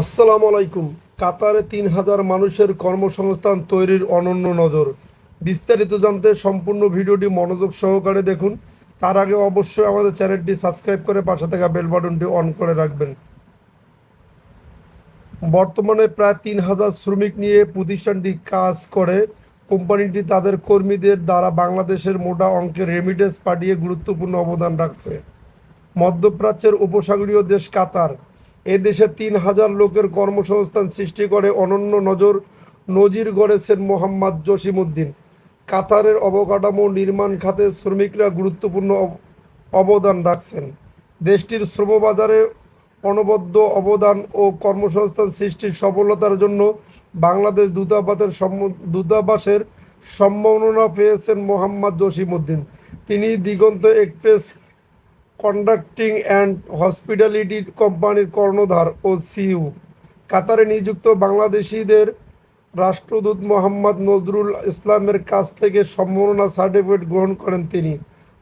আসসালামু আলাইকুম। কাতারে তিন হাজার মানুষের কর্মসংস্থান তৈরির অনন্য নজর। বিস্তারিত জানতে সম্পূর্ণ ভিডিওটি মনোযোগ সহকারে দেখুন। তার আগে অবশ্যই আমাদের চ্যানেলটি সাবস্ক্রাইব করে পাশে থাকা বেল বাটনটি অন করে রাখবেন। বর্তমানে প্রায় তিন হাজার শ্রমিক নিয়ে প্রতিষ্ঠানটি কাজ করে। কোম্পানিটি তাদের কর্মীদের দ্বারা বাংলাদেশের মোটা অঙ্কের রেমিডেন্স পাঠিয়ে গুরুত্বপূর্ণ অবদান রাখছে। মধ্যপ্রাচ্যের উপসাগরীয় দেশ কাতার। এ দেশে তিন হাজার লোকের কর্মসংস্থান সৃষ্টি করে অনন্য নজর নজির গড়েছেন মোহাম্মদ জসিমউদ্দিন। কাতারের অবকাঠামো নির্মাণ খাতে শ্রমিকরা গুরুত্বপূর্ণ অবদান রাখছেন। দেশটির শ্রমবাজারে অনবদ্য অবদান ও কর্মসংস্থান সৃষ্টির সফলতার জন্য বাংলাদেশ দূতাবাসের দূতাবাসের সম্মাননা পেয়েছেন মোহাম্মদ জসিমউদ্দিন। তিনি Diganta express conducting and hospitality কোম্পানির কর্ণধার ও সিইউ কাতারে নিযুক্ত বাংলাদেশিদের রাষ্ট্রদূত মোহাম্মদ নজরুল ইসলামের কাছ থেকে সম্মাননা সার্টিফিকেট গ্রহণ করেন তিনি।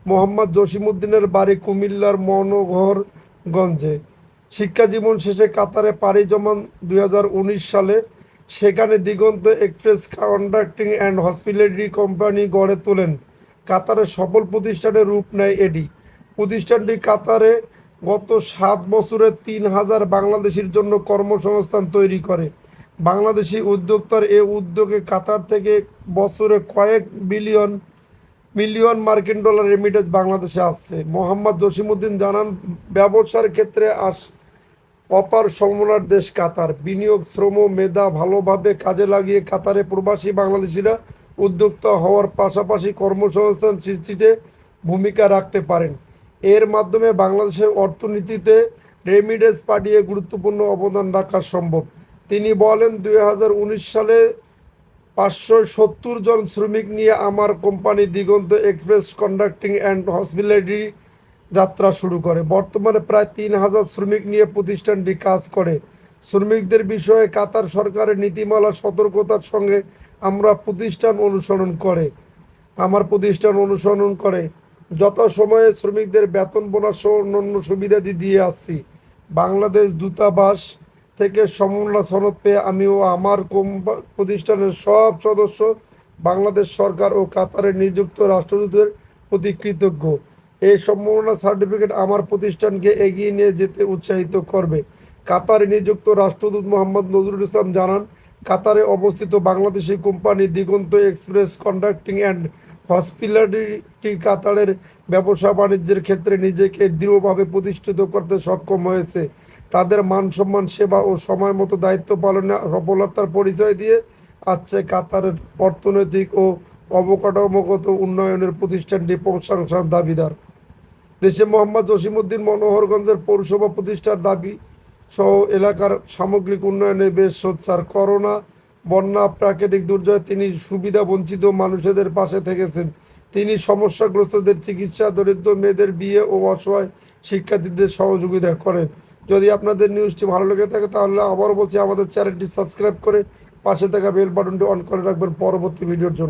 মোহাম্মদ জসিমউদ্দিনের বাড়ি কুমিল্লার মনোহরগঞ্জে শিক্ষা জীবন শেষে কাতারে পাড়ি জমান দুই হাজার উনিশ সালে সেখানে Diganta express conducting and hospitality company গড়ে তোলেন। কাতারের সফল প্রতিষ্ঠানের রূপ নেয় এটি প্রতিষ্ঠানটি কাতারে গত সাত বছরে তিন হাজার বাংলাদেশির জন্য কর্মসংস্থান তৈরি করে। বাংলাদেশি উদ্যোক্তার এ উদ্যোগে কাতার থেকে বছরে কয়েক বিলিয়ন, মিলিয়ন মার্কিন ডলার রেমিটেন্স বাংলাদেশে আসছে। মোহাম্মদ জসিমউদ্দিন জানান, ব্যবসার ক্ষেত্রে আস, অপার সম্ভাবনার দেশ কাতার। বিনিয়োগ, শ্রম মেধা ভালোভাবে কাজে লাগিয়ে কাতারে প্রবাসী বাংলাদেশিরা উদ্যোক্তা হওয়ার পাশাপাশি কর্মসংস্থান সৃষ্টিতে ভূমিকা রাখতে পারেন। এর মাধ্যমে বাংলাদেশের অর্থনীতিতে রেমিডেন্স পাঠিয়ে গুরুত্বপূর্ণ অবদান রাখা সম্ভব। তিনি বলেন, দুই হাজার উনিশ সালে পাঁচশো সত্তর জন শ্রমিক নিয়ে আমার company Diganta express conducting and hospitality যাত্রা শুরু করে। বর্তমানে প্রায় তিন হাজার শ্রমিক নিয়ে প্রতিষ্ঠানটি কাজ করে। শ্রমিকদের বিষয়ে কাতার সরকারের নীতিমালা সতর্কতার সঙ্গে আমরা প্রতিষ্ঠান অনুসরণ করে। আমার প্রতিষ্ঠান অনুসরণ করে। যথাসময়ে শ্রমিকদের বেতন, বোনাস সহ অন্যান্য সুবিধা দিয়ে আসছি, বাংলাদেশ দূতাবাস থেকে সমন্বয় সনদ পেয়ে আমি ও আমার প্রতিষ্ঠানের সব সদস্য বাংলাদেশ সরকার ও কাতারে নিযুক্ত রাষ্ট্রদূতের প্রতি কৃতজ্ঞ। এই সম্ভাবনা সার্টিফিকেট আমার প্রতিষ্ঠানকে এগিয়ে নিয়ে যেতে উৎসাহিত করবে। কাতারে নিযুক্ত রাষ্ট্রদূত মোহাম্মদ নজরুল ইসলাম জানান কাতারে অবস্থিত Bangladeshi company Diganta express conducting and hospitality কাতারের ব্যবসা বাণিজ্যের ক্ষেত্রে নিজেকে দৃঢ়ভাবে প্রতিষ্ঠিত করতে সক্ষম হয়েছে। তাদের মান সম্মান, সেবা ও সময় মতো দায়িত্ব পালনে সফলতার পরিচয় দিয়ে আসছে কাতারের অর্থনৈতিক ও অবকাঠামোগত উন্নয়নের প্রতিষ্ঠানটি প্রশংসার দাবিদার। দেশে মোহাম্মদ জসিমউদ্দিন মনোহরগঞ্জের পৌরসভা প্রতিষ্ঠার দাবি সহ এলাকার সামগ্রিক উন্নয়নে বেশ সোচ্চার। করোনা, বন্যা, প্রাকৃতিক দুর্যোগে, তিনি সুবিধা বঞ্চিত মানুষদের পাশে থেকেছেন। তিনি সমস্যাগ্রস্তদের চিকিৎসা, দরিদ্র মেয়েদের বিয়ে ও অসহায় শিক্ষার্থীদের সহযোগিতা করেন। যদি আপনাদের নিউজটি ভালো লেগে থাকে, তাহলে আবারও বলছি, আমাদের চ্যানেলটি সাবস্ক্রাইব করে পাশে থাকা বেল বাটনটি অন করে রাখবেন পরবর্তী ভিডিওর জন্য।